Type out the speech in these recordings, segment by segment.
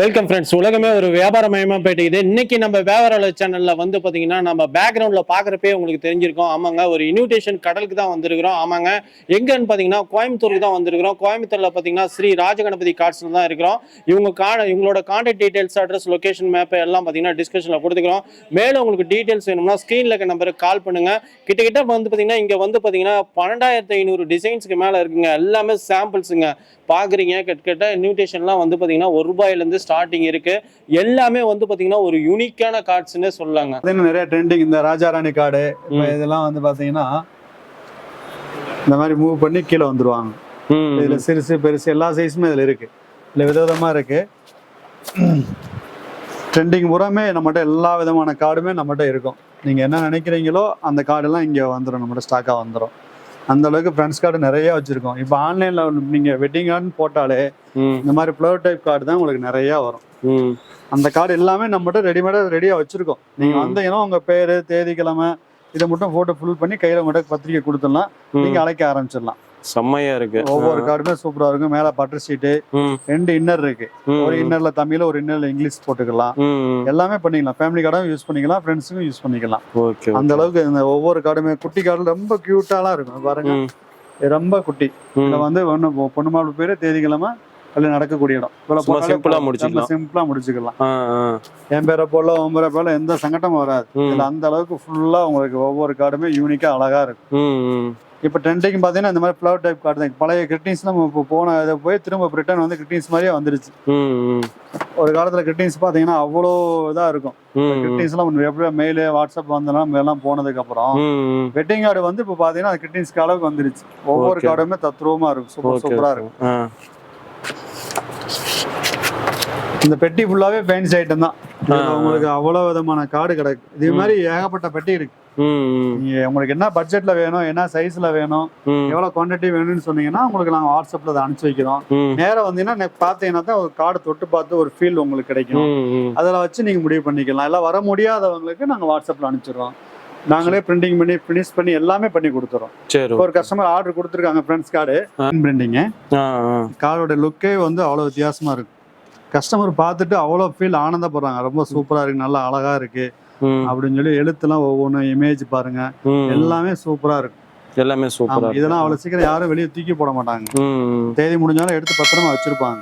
Welcome friends உலகமே ஒரு வியாபார வியாபாரமயமா போயிட்டு இன்னைக்கு நம்ம வியாபார சேனல்ல வந்து பாத்தீங்கன்னா நம்ம பேக்ரவுண்ட்ல பாக்குறப்பே உங்களுக்கு தெரிஞ்சிருக்கும். ஆமாங்க ஒரு இன்விடேஷன் கடலுக்கு தான் வந்திருக்கிறோம். ஆமாங்க எங்கன்னு பாத்தீங்கன்னா கோயம்புத்தூருக்கு தான் வந்திருக்கிறோம். கோயம்புத்தூர்ல பாத்தீங்கன்னா ஸ்ரீ ராஜகணபதி கார்ட்ஸ்ல தான் இருக்கிறோம். இவங்க கா இவங்களோட contact details address location map எல்லாம் பாத்தீங்கன்னா டிஸ்கஷன்ல கொடுத்துக்கிறோம். மேலும் உங்களுக்கு டீடைல்ஸ் வேணும்னா ஸ்கிரீன்ல இருக்க நம்பருக்கு கால் பண்ணுங்க. கிட்டத்தட்ட வந்து பாத்தீங்கன்னா இங்க வந்து பாத்தீங்கன்னா பன்னெண்டாயிரத்தி ஐநூறு டிசைன்ஸ்க்கு மேல இருக்குங்க. எல்லாமே சாம்பிள்ஸுங்க பாக்குறீங்க கிட்டத்தட்ட இன்விடேஷன்லாம் வந்து பாத்தீங்கன்னா ஒரு ரூபாயில இருந்து ஸ்டார்டிங் இருக்கு. எல்லாமே வந்து பாத்தீங்கன்னா ஒரு யூனிக்கான கார்ட்ஸ்னே பார்த்தீங்கன்னா நிறைய ட்ரெண்டிங் இந்த ராஜாராணி கார்டு இப்போ ம். இதெல்லாம் வந்து பார்த்தீங்கன்னா இந்த மாதிரி மூவ் பண்ணி கீழே வந்துருவாங்க. இதுல சிறுசு பெருசு எல்லா சைஸுமே இதுல இருக்கு. இதுல விதவிதமா இருக்கு. ட்ரெண்டிங் பூராமே நம்மகிட்ட எல்லா விதமான கார்டுமே நம்மகிட்ட இருக்கும். நீங்க என்ன நினைக்கிறீங்களோ அந்த கார்டெல்லாம் இங்க வந்துடும் நம்மகிட்ட ஸ்டாக்கா வந்துடும் அந்த அளவுக்கு ஃப்ரெண்ட்ஸ் கார்டு நிறைய வச்சிருக்கோம். இப்போ ஆன்லைன்ல நீங்க வெட்டிங் கார்டுன்னு போட்டாலே இந்த மாதிரி ஃப்ளவர் டைப் கார்டு தான் உங்களுக்கு நிறைய வரும். அந்த கார்டு எல்லாமே நம்மகிட்ட ரெடிமேடா ரெடியா வச்சிருக்கோம். நீங்க. வந்தீங்கன்னா உங்க பேரு தேதி கிழமை இதை மட்டும் போட்டோ ஃபில் பண்ணி கையில உங்கள்கிட்ட பத்திரிக்கை கொடுத்துடலாம். நீங்க அழைக்க ஆரம்பிச்சிடலாம். செம்மையா இருக்கு. ஒவ்வொரு கார்டுமே சூப்பரா இருக்கும் மேல பட்டர் ஷீட்டு ரெண்டு இன்னர் இருக்கு. ஒரு இன்னர்ல தமிழ் ஒரு இன்னர்ல இங்கிலீஷ் போட்டுக்கலாம். எல்லாமே பண்ணிக்கலாம். ஃபேமிலி கார்டும் யூஸ் பண்ணிக்கலாம். ஃப்ரெண்ட்ஸுக்கும் யூஸ் பண்ணிக்கலாம். ஓகே அந்த அளவுக்கு இந்த ஒவ்வொரு கார்டுமே குட்டி கார்டு ரொம்ப கியூட்டாலாம் இருக்கும். பாருங்க. ரொம்ப குட்டி. இதுல வந்து ஒண்ணு பொண்ணு மாப்பிள்ளை பேரு தேதி கிழமை அதுல நடக்கக்கூடிய இடம். இவ்வளவு போதும். முடிச்சுக்கலாம். சிம்பிளா முடிச்சுக்கலாம். என் பேரை போல உன் பேரை போல எந்த சங்கட்டமும் வராது. அந்த அளவுக்கு ஃபுல்லா உங்களுக்கு ஒவ்வொரு கார்டுமே யூனிக்கா அழகா இருக்கும். இப்போ ட்ரெண்டிங் பார்த்தீங்கன்னா இந்த மாதிரி ஃப்ளவர் டைப் கார்டு தான் பழைய கிரிட்டின்ஸ்லாம் இப்போ போன இதை போய் திரும்ப ரிட்டர்ன் வந்து கிரிட்டின்ஸ் மாதிரியே வந்துருச்சு ஒரு காலத்துல கிரிட்டின்ஸ் பார்த்தீங்கன்னா அவ்வளோ இதா இருக்கும் கிரிட்டின்ஸ்லாம் எப்படியா மெயில் வாட்ஸ்அப் வந்தெல்லாம் எல்லாம் போனதுக்கு அப்புறம். வெட்டிங் கார்டு வந்து இப்போ பார்த்தீங்கன்னா அது கிரிட்டின்ஸ்க்கு அளவுக்கு வந்துருச்சு ஒவ்வொரு. கார்டுமே தத்ரூபமா இருக்கும் சூப்பர் ஓகே, சூப்பரா ஓகே. இருக்கும் இந்த பெட்டி ஃபுல்லாவே ஃபேன்சி ஐட்டம் தான். உங்களுக்கு அவ்வளோ விதமான கார்டு கிடக்கு. இதே. மாதிரி ஏகப்பட்ட பெட்டி இருக்கு. உங்களுக்கு என்ன பட்ஜெட்ல வேணும் என்ன சைஸ்ல வேணும் எவ்வளவு குவான்டிட்டி வேணும்னு சொன்னீங்கன்னா உங்களுக்கு நாங்க வாட்ஸ்அப்ல அதை அனுப்பிச்சு வைக்கிறோம். ம், நேரா வந்தீங்கன்னா பார்த்தீங்கன்னா தான் ஒரு கார்டு தொட்டு பார்த்து ஒரு ஃபீல் உங்களுக்கு கிடைக்கும். அதில் வச்சு நீங்க முடிவு பண்ணிக்கலாம். எல்லாம் வர முடியாதவங்களுக்கு நாங்க வாட்ஸ்அப்ல அனுப்பிச்சிடுறோம். நாங்களே பிரிண்டிங் பண்ணி ஃபினிஷ் பண்ணி எல்லாமே பண்ணி கொடுத்துறோம். சரி ஒரு கஸ்டமர் ஆர்டர் கொடுத்துருக்காங்க ஃப்ரெண்ட்ஸ் கார்டு. பிரிண்டிங்கு. கார்டோட லுக்கே வந்து அவ்வளோ வித்தியாசமா இருக்கும் கஸ்டமர் பார்த்துட்டு அவ்வளோ ஃபீல் ஆனந்தப்படுறாங்க. ரொம்ப சூப்பரா இருக்கு நல்லா அழகா இருக்கு அப்படின்னு சொல்லி எழுத்துலாம் ஒவ்வொன்றும் இமேஜ் பாருங்க. எல்லாமே சூப்பரா இருக்கும் எல்லாமே சூப்பரா. இதெல்லாம் அவ்வளவு சீக்கிரம் யாரும் வெளியே தூக்கி போட மாட்டாங்க. தேதி முடிஞ்சாலும் எடுத்து பத்திரமா வச்சிருப்பாங்க.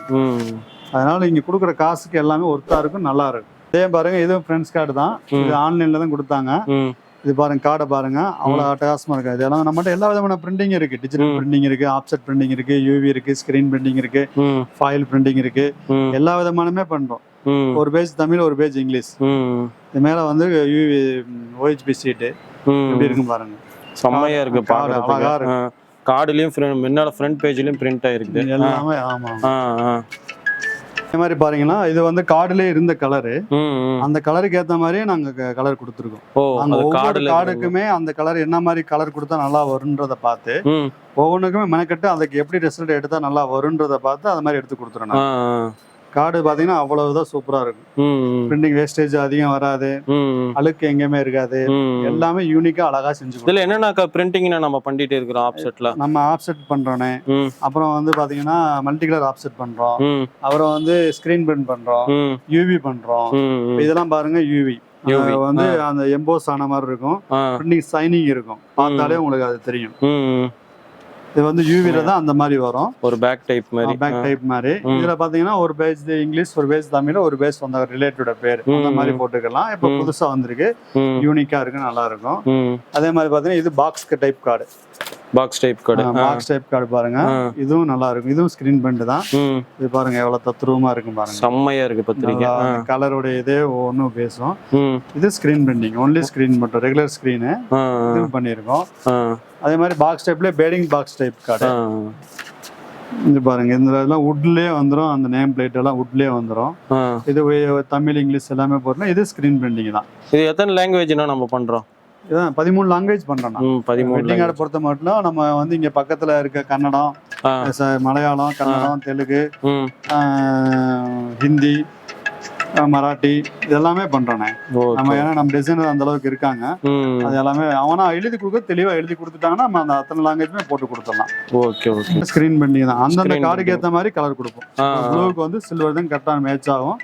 அதனால இங்க கொடுக்குற காசுக்கு எல்லாமே ஒர்த்தா இருக்கும் நல்லா இருக்கும். இதே பாருங்க இதுவும் ஃப்ரெண்ட்ஸ் கார்டு தான். இது ஆன்லைன்ல தான் கொடுத்தாங்க. இது பாருங்க கார்டை பாருங்க. அவ்வளவு அட்டகாசமா இருக்கு இதெல்லாம் நம்மகிட்ட எல்லா விதமான பிரிண்டிங் இருக்கு. டிஜிட்டல். பிரிண்டிங் இருக்கு ஆப்செட் பிரிண்டிங் இருக்கு யூவி இருக்கு ஸ்கிரீன் பிரிண்டிங் இருக்கு ஃபாயில் பிரிண்டிங் இருக்கு. எல்லா விதமானமே பண்றோம். ஒரு பேஜ் தமிழ் ஒரு பேஜ் இங்கிலீஷ். இது மேல வந்து யூவி ஓஹெச்பி சீட்டு ம். எப்படி இருக்கும் பாருங்க. செம்மையா இருக்கு அழகா ஆ. கார்டுலயும் முன்னால ஃப்ரண்ட் பேஜ்லயும் பிரிண்ட் ஆயிருக்கு எல்லாமே ஆமா. இந்த மாதிரி பாருங்கன்னா இது வந்து கார்டுலயே இருந்த கலரு. அந்த கலருக்கு ஏத்த மாதிரியே நாங்க கலர் கொடுத்துருக்கோம். அது ஒவ்வொரு கார்டுக்குமே அந்த கலர் என்ன மாதிரி கலர் கொடுத்தா நல்லா வரும்ன்றத பார்த்து ஒவ்வொன்றுக்குமே மெனக்கட்டு அதுக்கு எப்படி ரிசல்ட் எடுத்தா நல்லா வரும்ன்றத பார்த்து அது மாதிரி எடுத்து கொடுத்துறோம் கார்டு பாத்தீங்கன்னா அவ்வளவுதான் சூப்பரா இருக்கும். பிரிண்டிங் வேஸ்டேஜ் அதிகம் வராது. அழுக்கு எங்கேயுமே இருக்காது. எல்லாமே யூனிக்கா அழகா செஞ்சு இதுல என்னன்னாக்கா பிரிண்டிங் நம்ம பண்ணிட்டே இருக்கிறோம் ஆப்செட்ல நம்ம ஆப்செட் பண்றோனே. அப்புறம் வந்து பாத்தீங்கன்னா மல்டி கலர் ஆப்செட் பண்றோம் அப்புறம் வந்து ஸ்கிரீன் பிரிண்ட் பண்றோம். யூவி பண்றோம். இதெல்லாம் பாருங்க யூவி வந்து அந்த எம்போஸ் ஆன மாதிரி இருக்கும். பிரிண்டிங் சைனிங் இருக்கும். பார்த்தாலே உங்களுக்கு அது தெரியும். இது வந்து யூவில தான் அந்த மாதிரி வரும். ஒரு பேக் டைப் மாதிரி. பேக் டைப் மாதிரி. இதுல பாத்தீங்கன்னா ஒரு பேஜ் இங்கிலீஷ் ஒரு பேஜ் தமிழ் ஒரு பேஜ் அந்த ரிலேட்டட் பேர். அந்த. மாதிரி போட்டுக்கலாம். இப்போ. புதுசா வந்திருக்கு. யூனிக்கா இருக்கு நல்லா இருக்கும். அதே மாதிரி பாத்தீங்கன்னா இது box type card box type card box type card பாருங்க. இதுவும் நல்லா இருக்கும் இதுவும் ஸ்கிரீன் பிரிண்ட் தான். இது பாருங்க எவ்வளவு தத்ரூபமா இருக்கும் பாருங்க. செம்மையா இருக்கு பத்திரிக்கை ஆ. கலரோட இதே ஒன்றும் பேசும். இது ஸ்கிரீன் பிரிண்டிங் ஒன்லி ஸ்கிரீன் மட்டும் ரெகுலர் ஸ்கிரீனு இது பண்ணியிருக்கோம். ஆ, அதே மாதிரி பாக்ஸ் டைப்ல பேடிங் பாக்ஸ் டைப் கார்டு. இது பாருங்க இந்த இதெல்லாம் வுட்லயே வந்துரும். அந்த நேம் பிளேட் எல்லாம் வுட்லயே வந்துரும். ஆ. இது தமிழ் இங்கிலீஷ் எல்லாமே போட்டுனா இது ஸ்கிரீன் பிரிண்டிங் தான். இது எத்தனை லாங்குவேஜ்னா நம்ம பண்றோம்? இதான் பதிமூணு லாங்குவேஜ் பண்றோம் பதிமூணு வெட்டிங் language. கார்டு பொறுத்த மட்டும் நம்ம வந்து இங்க பக்கத்துல இருக்க கன்னடம் மலையாளம் கன்னடம் தெலுங்கு ஹிந்தி மராட்டி இதெல்லாமே பண்றோண்ணே நம்ம ஏன்னா நம்ம டிசைனர் அந்த அளவுக்கு இருக்காங்க. அது எல்லாமே அவனா எழுதி கொடுக்க தெளிவா எழுதி கொடுத்துட்டாங்கன்னா நம்ம அந்த அத்தனை லாங்குவேஜ்மே போட்டு கொடுத்துடலாம். Okay okay. ஸ்கிரீன் பண்ணி தான். அந்தந்த கார்டுக்கு. ஏத்த மாதிரி கலர் கொடுப்போம். ப்ளூவுக்கு வந்து சில்வர் தான் கரெக்டான மேட்ச் ஆகும்.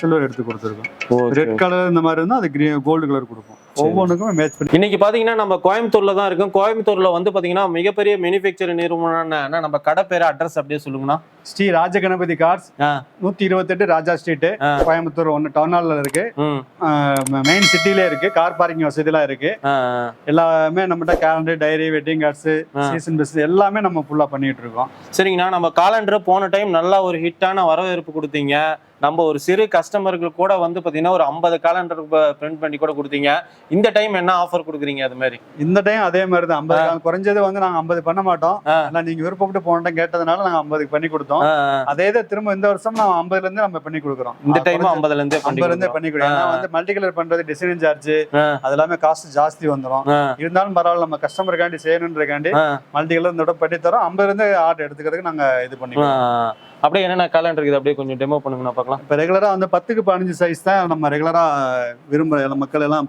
சில்வர் எடுத்து கொடுத்துருக்கோம். ரெட் கலர் இந்த மாதிரி இருந்தா அது கிரீன் கோல்டு கலர் கொடுப்போம். ஒவ்வொன்றுக்கும் மேட்ச் பண்ணி இன்னைக்கு பாத்தீங்கன்னா நம்ம கோயம்புத்தூர்ல தான் இருக்கோம். கோயம்புத்தூர்ல வந்து பாத்தீங்கன்னா மிகப்பெரிய மேனுஃபேக்சரிங் நிறுவனம் நம்ம கடை பேர் அட்ரஸ் அப்படியே சொல்லுங்கண்ணா. ஸ்ரீ ராஜகணபதி கார்ஸ் ஆ. நூத்தி இருபத்தெட்டு ராஜா ஸ்ட்ரீட். கோயம்புத்தூர் ஒன்னு டவுன் ஹால்ல இருக்கு. மெயின் சிட்டிலே இருக்கு. கார் பார்க்கிங் வசதிலாம் இருக்கு. ஆ, எல்லாமே நம்மகிட்ட calendar diary wedding cards. Season பிஸ் எல்லாமே நம்ம ஃபுல்லா பண்ணிட்டு இருக்கோம். சரிங்கண்ணா. நம்ம காலண்டர் போன டைம் நல்லா ஒரு ஹிட்டான வரவேற்பு கொடுத்தீங்க. நம்ம ஒரு சிறு கஸ்டமர்கள் கூட வந்து பாத்தீங்கன்னா ஒரு ஐம்பது காலண்டர் பிரிண்ட் பண்ணி கூட கொடுத்தீங்க. இந்த டைம் என்ன ஆஃபர் கொடுக்குறீங்க அது மாதிரி? இந்த டைம் அதே மாதிரி தான் ஐம்பது குறைஞ்சது வந்து நாங்க ஐம்பது பண்ண மாட்டோம். ஆ. ஆனா நீங்க விருப்பப்பட்டு போன கேட்டதுனால நாங்க ஐம்பதுக்கு பண்ணி கொடுத்தோம். அதே இதை திரும்ப இந்த வருஷம் நம்ம ஐம்பதுல இருந்து நம்ம பண்ணி கொடுக்குறோம். இந்த டைம் ஐம்பதுல இருந்தே பண்ணி கொடுக்குறோம். வந்து மல்டி கலர் பண்றது டிசைனிங் சார்ஜ். அது எல்லாமே காஸ்ட் ஜாஸ்தி வந்துடும் இருந்தாலும் பரவாயில்ல நம்ம கஸ்டமருக்காண்டி செய்யணுன்றக்காண்டி மல்டி கலர் இந்த பண்ணி தரோம். ஐம்பதுல இருந்து ஆர்டர் எடுத்துக்கிறதுக்கு நாங்க இது. பண்ணிக்கிறோம். அப்படியே என்னென்ன காலண்டர் இருக்குது? அப்படியே கொஞ்சம் டெமோ பண்ணுங்கண்ணா பார்க்கலாம். இப்ப ரெகுலரா வந்து பத்துக்கு பதினஞ்சு சைஸ் தான் நம்ம ரெகுலரா விரும்புற எல்லா மக்கள் எல்லாம்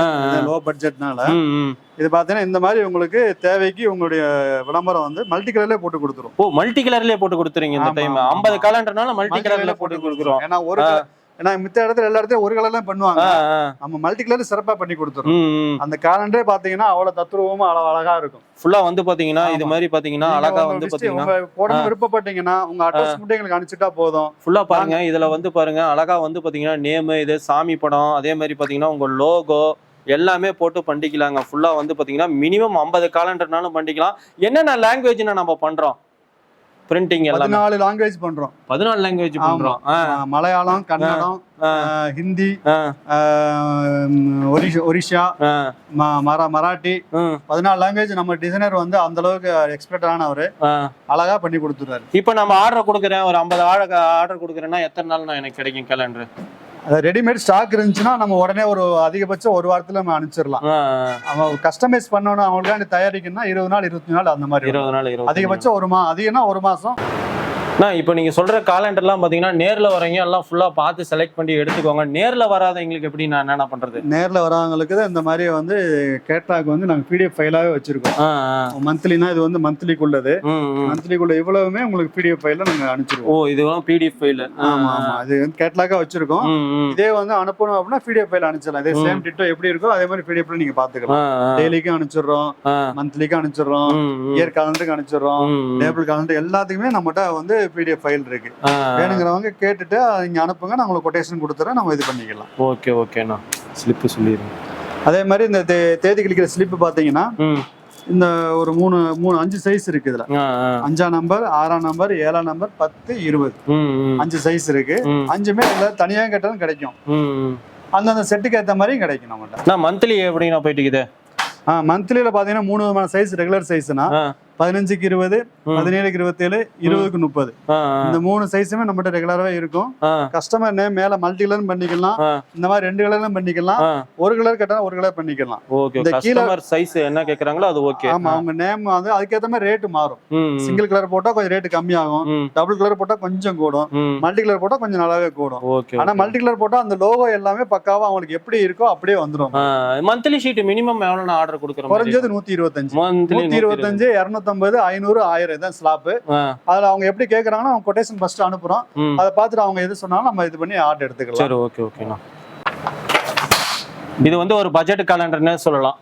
ஆ. லோ பட்ஜெட்னால. இது பாத்தீங்கன்னா இந்த மாதிரி உங்களுக்கு தேவைக்கு உங்களுடைய விளம்பரம் வந்து மல்டி கலர்ல போட்டு கொடுத்துரும். ஓ மல்டி கலர்லயே போட்டு கொடுத்துறீங்க இந்த டைம் ஐம்பது. காலண்டர்னால மல்டி கலர்ல போட்டு கொடுக்குறோம். ஏன்னா ஒரு ஏன்னா மித்த இடத்துல எல்லா இடத்துலயும் ஒரு கலர்ல பண்ணுவாங்க. நம்ம மல்டி கலர் சிறப்பா பண்ணி கொடுத்துரும். அந்த கேலண்டரே பாத்தீங்கன்னா அவ்வளவு தத்ரூபமா அழ- அழகா இருக்கும். ஃபுல்லா வந்து பாத்தீங்கன்னா இது. மாதிரி பாத்தீங்கன்னா அழகா வந்து பாத்தீங்கன்னா போடணும் விருப்பப்பட்டீங்கன்னா உங்க அட்ரஸ் மட்டும் எங்களுக்கு அனுப்பிச்சிட்டா போதும். ஃபுல்லா பாருங்க இதுல வந்து பாருங்க அழகா வந்து பாத்தீங்கன்னா நேமு இது சாமி படம் அதே மாதிரி பாத்தீங்கன்னா உங்க லோகோ எல்லாமே போட்டு பண்ணிக்கலாங்க. ஃபுல்லா வந்து பாத்தீங்கன்னா மினிமம் ஐம்பது காலண்டர்னாலும் பண்ணிக்கலாம். என்னென்ன லாங்குவேஜ்னா நம்ம பண்றோம்? பிரிண்டிங் எல்லாமே. பதினாலு லாங்குவேஜ் பண்றோம். பதினாலு லாங்குவேஜ் பண்றோம். மலையாளம் கன்னடம் ஹிந்தி ஒரிஷா மராட்டி. பதினாலு லாங்குவேஜ் நம்ம டிசைனர் வந்து அந்த அளவுக்கு எக்ஸ்பர்ட் ஆனவர். அழகா பண்ணி கொடுத்துறாரு இப்போ நம்ம ஆர்டர் கொடுக்குறேன் ஒரு ஐம்பது ஆர்டர் கொடுக்குறேன்னா எத்தனை நாள் நான் எனக்கு கிடைக்கும் கேலண்டர் ரெடிமேட் ஸ்டாக் இருந்துச்சுன்னா நம்ம உடனே ஒரு அதிகபட்சம் ஒரு வாரத்துல நம்ம அனுப்பிச்சிடலாம். அவன் கஸ்டமைஸ் பண்ணணும் அவங்களுக்காண்டி தயாரிக்கணும்னா இருபது நாள் இருபத்தி நாள் அந்த மாதிரி. இருபது நாள் அதிகபட்சம் ஒரு மா அதிகம்னா ஒரு மாசம்? நான் இப்போ நீங்க சொல்ற காலண்டர்லாம் பாத்தீங்கன்னா நேர்ல வரவங்க எல்லாம் ஃபுல்லா பார்த்து செலக்ட் பண்ணி எடுத்துக்கோங்க. நேர்ல வராதவங்களுக்கு எப்படி நான் என்னென்ன பண்றது? நேர்ல வரவங்களுக்கு தான் இந்த மாதிரி வந்து கேட்லாக் வந்து நாங்க பிடிஎஃப் ஃபைலாவே வச்சிருக்கோம். மந்த்லினா இது வந்து மந்த்லிக்குள்ளது. மந்த்லிக்குள்ள இவ்வளவுமே உங்களுக்கு பிடிஎஃப் ஃபைல நாங்க அனுப்பிச்சிருவோம். ஓ இதுவும் பிடிஎஃப் ஃபைல் ஆமா ஆமா. அது வந்து கேட்லாக்கா வச்சிருக்கோம். இதே வந்து அனுப்பணும் அப்படின்னா பிடிஎஃப் ஃபைல் அனுப்பிச்சிடலாம். இதே சேம் டிட்டோ எப்படி இருக்கோ அதே மாதிரி பிடிஎஃப்ல நீங்க பாத்துக்கலாம் டெய்லிக்கும் அனுப்பிச்சிடுறோம். மந்த்லிக்கும் அனுப்பிச்சிடுறோம். இயர் காலண்டருக்கு அனுப்பிச்சிடுறோம். டேபிள் காலண்டர் எல்லாத்துக்குமே நம்மகிட்ட வந்து பிடிஎஃப் ஃபைல் இருக்கு. வேணுங்கிறவங்க கேட்டுட்டு நீங்க அனுப்புங்க. நான் உங்களுக்கு கொட்டேஷன் கொடுத்துறேன். நம்ம இது பண்ணிக்கலாம். ஓகே ஓகேண்ணா ஸ்லிப்பு சொல்லிடுங்க. அதே மாதிரி இந்த தேதி கிளிக்கிற ஸ்லிப் பாத்தீங்கன்னா ம். இந்த ஒரு மூணு மூணு அஞ்சு சைஸ் இருக்கு இதுல. அஞ்சாம் நம்பர் ஆறாம் நம்பர் ஏழாம் நம்பர் பத்து இருபது. அஞ்சு சைஸ் இருக்கு. அஞ்சுமே இதுல தனியாக கேட்டாலும் கிடைக்கும். அந்தந்த செட்டுக்கு ஏத்த மாதிரியும் கிடைக்கும் நம்மகிட்ட நான் மந்த்லி எப்படிண்ணா போயிட்டு இருக்குது? மந்த்லியில பாத்தீங்கன்னா மூணு விதமான சைஸ் ரெகுலர் சைஸ்னா பதினஞ்சுக்கு இருபது. பதினேழுக்கு இருபத்தேழு இருபதுக்கு முப்பது. இந்த மூணு சைஸுமே நம்மகிட்ட ரெகுலராகவே இருக்கும். கஸ்டமர் நேம் மேல மல்டி கலரும் பண்ணிக்கலாம். இந்த மாதிரி ரெண்டு கலர்லும் பண்ணிக்கலாம். ஒரு கலர் கேட்டா ஒரு கலர் பண்ணிக்கலாம். ஓகே இந்த கீழ- சைஸ் என்ன கேக்குறாங்களோ அது ஓகே ஆமா அவங்க நேம் வந்து அதுக்கேத்த மாதிரி ரேட்டு மாறும். சிங்கிள் கலர் போட்டா கொஞ்சம் ரேட்டு கம்மியாகும். டபுள் கலர் போட்டா கொஞ்சம் கூடும். மல்டி கலர் போட்டா கொஞ்சம் நல்லாவே கூடும். ஆனா மல்டி கலர் போட்டா அந்த லோகோ எல்லாமே பக்காவா அவங்களுக்கு எப்படி இருக்கோ அப்படியே வந்துரும். மந்த்லி ஷீட் மினிமம் எவ்வளவு ஆர்டர் கொடுக்குற மாதிரி குறைஞ்சது நூத்தி இருபத்தஞ்சு. நூத்தி இருபத்தஞ்சு இருநூத்தம்பது ஐநூறு ஆயிரம் இதான் ஸ்லாப் அதுல அவங்க எப்படி கேக்குறாங்கன்னா அவங்க கொட்டேஷன் ஃபர்ஸ்ட் அனுப்புறோம். அதை பார்த்துட்டு அவங்க எது சொன்னாலும் நம்ம இது பண்ணி ஆர்டர் எடுத்துக்கலாம். சரி ஓகே ஓகேண்ணா இது வந்து ஒரு பட்ஜெட் காலண்டர்னே சொல்லலாம்?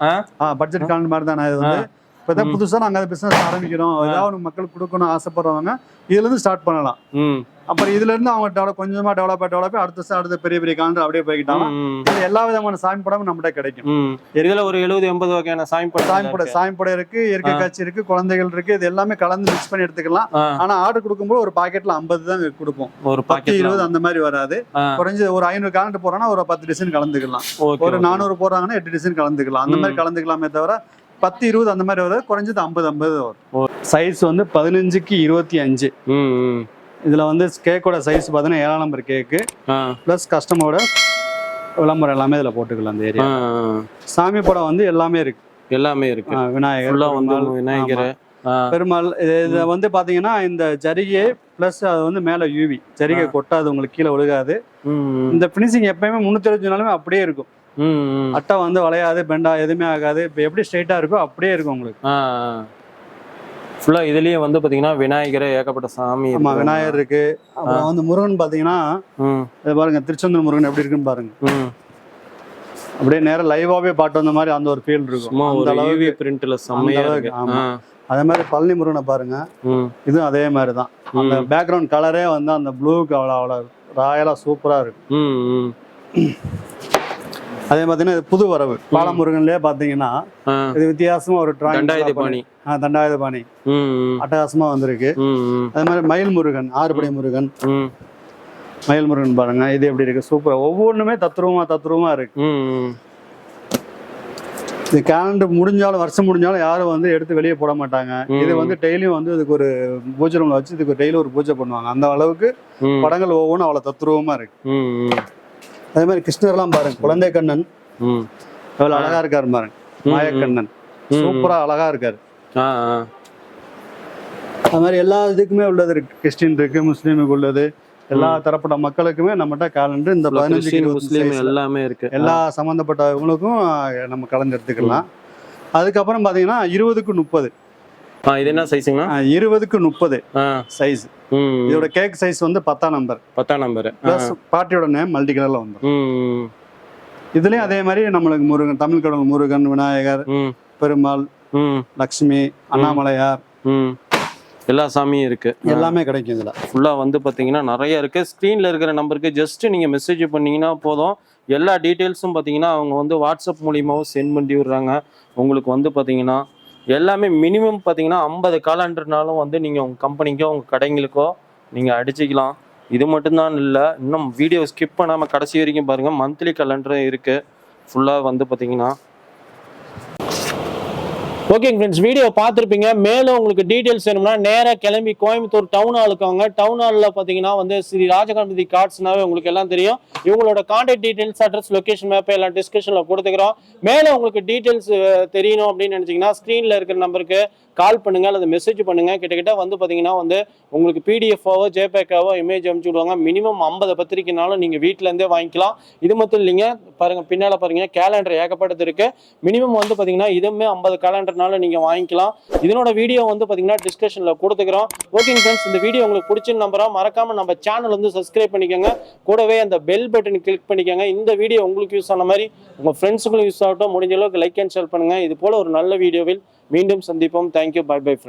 பட்ஜெட் காலண்ட் மாதிரி தானே இது வந்து. இப்பதான் ம். புதுசா நாங்க பிசினஸ் ஆரம்பிக்கிறோம். ஏதாவது மக்களுக்கு கொடுக்கணும் ஆசைப்படுறவங்க இதுல இருந்து ஸ்டார்ட் பண்ணலாம். அப்புறம் இதுல இருந்து அவங்க டெவலப் கொஞ்சமா டெவலப் டெவலப் அடுத்த அடுத்த பெரிய பெரிய காலண்டர் அப்படியே போய்க்கிட்டாங்க ம், இதுல எல்லா விதமான சாமி படமும் நம்மகிட்ட கிடைக்கும். இதுல ஒரு எழுபது எண்பது வகையான சாமி படம் சாமி படம் இருக்கு. சாமி படம் இருக்கு இயற்கை. காட்சி இருக்கு குழந்தைகள் இருக்கு இது எல்லாமே கலந்து மிக்ஸ் பண்ணி எடுத்துக்கலாம். ஆ, ஆனா ஆர்டர் கொடுக்கும்போது ஒரு பாக்கெட்ல ஐம்பது தான் கொடுப்போம். ஒரு பத்து பாக்கெட் இருபது அந்த மாதிரி வராது. குறைஞ்சது ஒரு ஐநூறு காலண்டர் போறோம்னா ஒரு பத்து டிசைன் கலந்துக்கலாம். ஒரு நானூறு போடுறாங்கன்னா எட்டு டிசைன் கலந்துக்கலாம். அந்த மாதிரி. கலந்துக்கலாமே தவிர பத்து இருபது அந்த மாதிரி வராது குறைஞ்சது ஐம்பது ஐம்பது. வரும். சைஸ் வந்து பதினஞ்சுக்கு இருபத்தி அஞ்சு. இதுல வந்து கேக்கோட சைஸ் பார்த்தீங்கன்னா ஏழாம் நம்பர் கேக்கு ப்ளஸ் கஸ்டமரோட விளம்பரம் எல்லாமே இதுல போட்டுக்கலாம் அந்த ஏரியா. சாமி படம் வந்து எல்லாமே இருக்கு. எல்லாமே இருக்கு. விநாயகர் விநாயகர். பெருமாள் இது வந்து பாத்தீங்கன்னா இந்த ஜரிகை பிளஸ் அது வந்து மேல யூவி ஜரிகை கொட்டாது உங்களுக்கு கீழே விழுகாது ம் இந்த ஃபினிஷிங் எப்பயுமே முன்னூத்தி அறுபத்தி நாளுமே அப்படியே இருக்கும். அட்டை வந்து வளையாது பெண்டா எதுவுமே ஆகாது. இப்போ எப்படி ஸ்ட்ரைட்டா இருக்கோ அப்படியே இருக்கும் உங்களுக்கு. ஃபுல்லாக இதுலேயே வந்து பார்த்தீங்கன்னா விநாயகர் ஏகப்பட்ட சாமி ஆமா இருக்கு. விநாயகர் இருக்கு. அப்புறம் வந்து முருகன் இது பாருங்க திருச்செந்தூர் முருகன் எப்படி இருக்குன்னு பாருங்க. அப்படியே நேரா லைவாவே பாட்டு வந்த மாதிரி அந்த ஒரு ஃபீல் இருக்கும். அந்த யூவி பிரிண்ட்ல செம்மையா அளவுக்கு, இருக்கு. அதே மாதிரி பழனி முருகனை பாருங்க. இதுவும் அதே மாதிரி தான் அந்த. பேக்ரவுண்ட் கலரே வந்து அந்த ப்ளூக்கு அவ்வளோ அவ்வளோ ராயலா சூப்பரா இருக்கு ம் ம். அதே பார்த்தீங்கன்னா புது வரவு. பாலமுருகன்லயே பார்த்தீங்கன்னா ஆ. இது வித்தியாசமா ஒரு தண்டாயுத பாணி. தண்டாயுத பாணி. அட்டகாசமா வந்திருக்கு. அதே மாதிரி மயில் முருகன் ஆறுபடை முருகன். மயில் முருகன் பாருங்க இது எப்படி இருக்கு? சூப்பரா. ஒவ்வொன்றுமே தத்ரூபமா தத்ரூபமா இருக்கு. இது கேலண்டர் முடிஞ்சாலும் வருஷம் முடிஞ்சாலும் யாரும் வந்து எடுத்து வெளியே போட மாட்டாங்க. இது வந்து டெய்லியும் வந்து இதுக்கு ஒரு பூஜை ரூம்ல வச்சு இதுக்கு டெய்லி ஒரு பூஜை பண்ணுவாங்க. அந்த அளவுக்கு படங்கள் ஒவ்வொன்றும் அவ்வளோ தத்ரூபமா இருக்கு. அதே மாதிரி கிருஷ்ணர்லாம் பாருங்க. குழந்தை கண்ணன். எவ்வளவு அழகா இருக்காரு பாருங்க. மாயக்கண்ணன் சூப்பரா அழகா இருக்காரு. அது மாதிரி எல்லா இதுக்குமே உள்ளது இருக்கு. கிறிஸ்டின் இருக்கு முஸ்லீமுக்கு உள்ளது. எல்லா தரப்பட்ட மக்களுக்குமே நம்மகிட்ட காலண்டர் இந்த பதினஞ்சு முஸ்லீம் எல்லாமே இருக்கு. எல்லா சம்பந்தப்பட்டவங்களுக்கும் அஹ், நம்ம கலந்து எடுத்துக்கலாம். அதுக்கப்புறம் பாத்தீங்கன்னா இருபதுக்கு முப்பது. இது என்ன சைஸுங்கண்ணா இருபதுக்கு முப்பது சைஸ் ம் இதோட கேக் சைஸ் வந்து பத்தாம் நம்பர் பத்தாம் நம்பர் பிளஸ் பார்ட்டியோட நேம் மல்டி கலர்ல வந்துடும் இதுலயும் அதே மாதிரி நம்மளுக்கு முருகன் தமிழ் கடவுள் முருகன் விநாயகர் பெருமாள் லக்ஷ்மி அண்ணாமலையார். எல்லா சாமியும் இருக்கு. எல்லாமே கிடைக்கும் இதுல. ஃபுல்லாக வந்து பார்த்தீங்கன்னா நிறைய இருக்குது ஸ்க்ரீனில் இருக்கிற நம்பருக்கு ஜஸ்ட் நீங்கள் மெசேஜ் பண்ணீங்கன்னா போதும். எல்லா டீட்டெயில்ஸும் பார்த்தீங்கன்னா அவங்க வந்து வாட்ஸ்அப் மூலியமாகவும் சென்ட் பண்ணி விடுறாங்க. உங்களுக்கு வந்து பார்த்தீங்கன்னா எல்லாமே மினிமம் பார்த்தீங்கன்னா ஐம்பது காலண்டர்னாலும் வந்து நீங்கள் உங்கள் கம்பெனிக்கோ உங்கள் கடைங்களுக்கோ நீங்கள் அடிச்சுக்கலாம். இது மட்டும்தான் இல்லை இன்னும் வீடியோ ஸ்கிப் பண்ணாமல் கடைசி வரைக்கும் பாருங்கள் மந்த்லி கலண்டரும் இருக்குது ஃபுல்லாக வந்து பார்த்தீங்கன்னா ஓகேங்க ஃப்ரெண்ட்ஸ் வீடியோ பார்த்துருப்பீங்க. மேலும் உங்களுக்கு டீட்டெயில்ஸ் வேணும்னா நேராக கிளம்பி கோயம்புத்தூர் டவுன் ஹாலுக்கு வாங்க. டவுன் ஹாலில் பார்த்தீங்கன்னா வந்து ஸ்ரீ ராஜகணபதி கார்ட்ஸ்னாவே உங்களுக்கு எல்லாம் தெரியும். இவங்களோட contact details address location map எல்லாம் டிஸ்கிரிப்ஷனில் கொடுத்துக்கிறோம். மேலே உங்களுக்கு டீட்டெயில்ஸ் தெரியணும் அப்படின்னு நினச்சிங்கன்னா ஸ்க்ரீனில் இருக்கிற நம்பருக்கு கால் பண்ணுங்க அல்லது மெசேஜ் பண்ணுங்க. கிட்டக்கிட்ட வந்து பார்த்தீங்கன்னா வந்து உங்களுக்கு பிடிஎஃபாவோ ஜேபேக்காவோ இமேஜ் அனுப்பிச்சு விடுவாங்க. மினிமம் ஐம்பது பத்திரிக்கைனாலும் நீங்கள் வீட்டிலேருந்தே வாங்கிக்கலாம். இது மட்டும் இல்லைங்க பாருங்க பின்னால் பாருங்க கேலண்டர் ஏகப்பட்டது இருக்கு. மினிமம் வந்து பார்த்தீங்கன்னா இதுவுமே ஐம்பது கேலண்டர்னாலும் நீங்கள் வாங்கிக்கலாம். இதனோட வீடியோ வந்து பார்த்தீங்கன்னா டிஸ்கஷனில் கொடுத்துக்கிறோம். ஓகேங்க ஃப்ரெண்ட்ஸ் இந்த வீடியோ உங்களுக்கு பிடிச்ச நம்புறோம். மறக்காம நம்ம சேனல் வந்து சப்ஸ்கிரைப் பண்ணிக்கோங்க. கூடவே அந்த பெல் பட்டன் கிளிக் பண்ணிக்கோங்க. இந்த வீடியோ உங்களுக்கு யூஸ் ஆன மாதிரி உங்கள் ஃப்ரெண்ட்ஸுக்கும் யூஸ் ஆகட்டும். முடிஞ்ச அளவுக்கு லைக் அண்ட் ஷேர் பண்ணுங்க. இது போல ஒரு நல்ல வீடியோவில் மீண்டும் சந்திப்போம். Thank you bye by